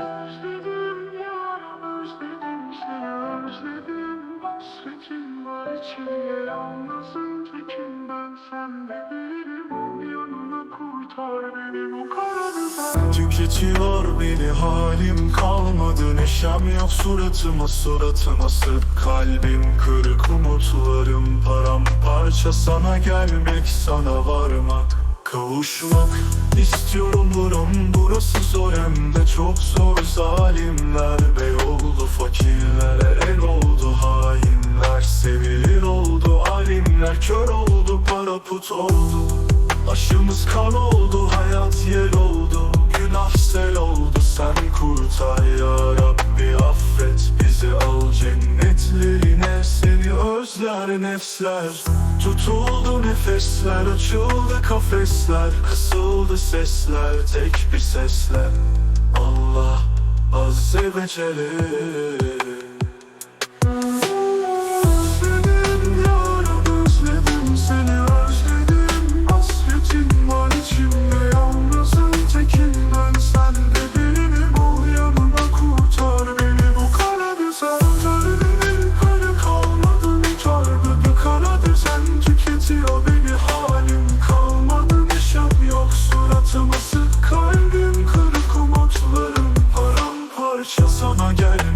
Özledim ya özledim seni özledim. Hasretim var içimde yalnızım tekim ben. Sen de benim ol yanına kurtar beni. Bu kara düzen Tüketiyor beni halim kalmadı. Neşem yok suratıma suratıma sık Kalbim. Kırık umutlarım paramparça. Sana gelmek sana varmak Kavuşmak istiyorum buram burası zor hem de çok zor. Zalimler bey oldu fakirlere el oldu. Hainler Sevilir oldu alimler kör oldu. Para put oldu Aşımız kan oldu. Hayat yel oldu özler nefsler Tutuldu nefesler açıldı kafesler Kısıldı sesler tek bir sesle Allah azze ve celle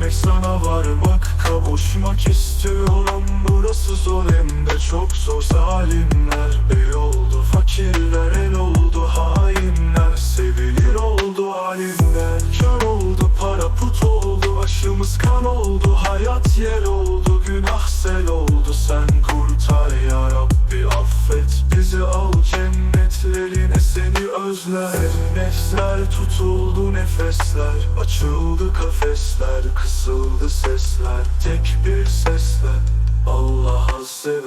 Gelmek sana varmak kavuşmak istiyorum. Burası zor hem de çok zor. Zalimler bey oldu fakirler el oldu hainler Sevilir oldu halimler kör oldu para put oldu Aşımız kan oldu hayat yel oldu Günah sel oldu. Sen kurtar ya Rabbi affet bizi al cennetlerine seni özler. Nefsler tutuldu nefesler. Açıldı kafesler. Kısıldı sesler. Tek bir sesle Allah azze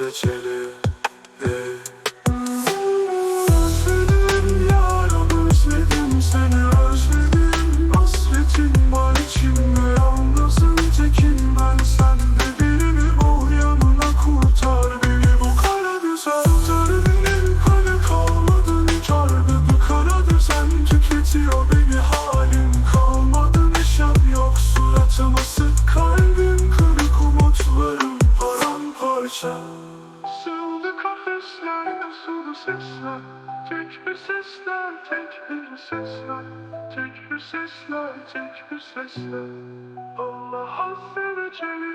sesler Tek bir sesler, tek bir sesler Tek bir sesler, tek bir sesler. Allah azze ve celle